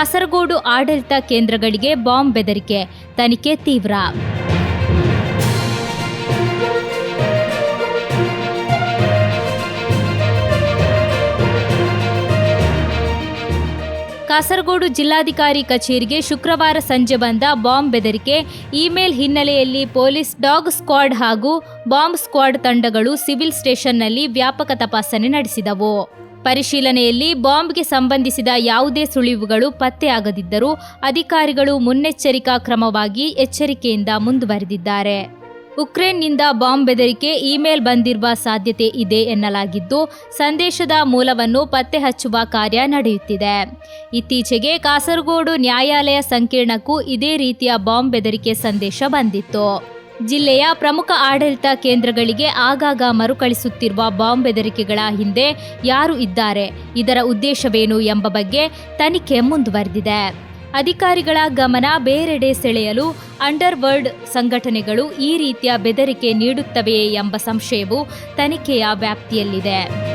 ಕಾಸರಗೋಡು ಆಡಳಿತ ಕೇಂದ್ರಗಳಿಗೆ ಬಾಂಬ್ ಬೆದರಿಕೆ, ತನಿಖೆ ತೀವ್ರ. ಕಾಸರಗೋಡು ಜಿಲ್ಲಾಧಿಕಾರಿ ಕಚೇರಿಗೆ ಶುಕ್ರವಾರ ಸಂಜೆ ಬಂದ ಬಾಂಬ್ ಬೆದರಿಕೆ, ಇಮೇಲ್ ಹಿನ್ನೆಲೆಯಲ್ಲಿ ಪೊಲೀಸ್ ಡಾಗ್ ಸ್ಕ್ವಾಡ್ ಹಾಗೂ ಬಾಂಬ್ ಸ್ಕ್ವಾಡ್ ತಂಡಗಳು ಸಿವಿಲ್ ಸ್ಟೇಷನ್ನಲ್ಲಿ ವ್ಯಾಪಕ ತಪಾಸಣೆ ನಡೆಸಿದವು. ಪರಿಶೀಲನೆಯಲ್ಲಿ ಬಾಂಬ್ಗೆ ಸಂಬಂಧಿಸಿದ ಯಾವುದೇ ಸುಳಿವುಗಳು ಪತ್ತೆಯಾಗದಿದ್ದರೂ ಅಧಿಕಾರಿಗಳು ಮುನ್ನೆಚ್ಚರಿಕಾ ಕ್ರಮವಾಗಿ ಎಚ್ಚರಿಕೆಯಿಂದ ಮುಂದುವರೆದಿದ್ದಾರೆ. ಉಕ್ರೇನ್ನಿಂದ ಬಾಂಬ್ ಬೆದರಿಕೆ ಇಮೇಲ್ ಬಂದಿರುವ ಸಾಧ್ಯತೆ ಇದೆ ಎನ್ನಲಾಗಿದ್ದು, ಸಂದೇಶದ ಮೂಲವನ್ನು ಪತ್ತೆ ಹಚ್ಚುವ ಕಾರ್ಯ ನಡೆಯುತ್ತಿದೆ. ಇತ್ತೀಚೆಗೆ ಕಾಸರಗೋಡು ನ್ಯಾಯಾಲಯ ಸಂಕೀರ್ಣಕ್ಕೂ ಇದೇ ರೀತಿಯ ಬಾಂಬ್ ಬೆದರಿಕೆ ಸಂದೇಶ ಬಂದಿತ್ತು. ಜಿಲ್ಲೆಯ ಪ್ರಮುಖ ಆಡಳಿತ ಕೇಂದ್ರಗಳಿಗೆ ಆಗಾಗ ಮರುಕಳಿಸುತ್ತಿರುವ ಬಾಂಬ್ ಬೆದರಿಕೆಗಳ ಹಿಂದೆ ಯಾರು ಇದ್ದಾರೆ, ಇದರ ಉದ್ದೇಶವೇನು ಎಂಬ ಬಗ್ಗೆ ತನಿಖೆ ಮುಂದುವರೆದಿದೆ. ಅಧಿಕಾರಿಗಳ ಗಮನ ಬೇರೆಡೆ ಸೆಳೆಯಲು ಅಂಡರ್ ವರ್ಲ್ಡ್ ಸಂಘಟನೆಗಳು ಈ ರೀತಿಯ ಬೆದರಿಕೆ ನೀಡುತ್ತವೆಯೇ ಎಂಬ ಸಂಶಯವು ತನಿಖೆಯ ವ್ಯಾಪ್ತಿಯಲ್ಲಿದೆ.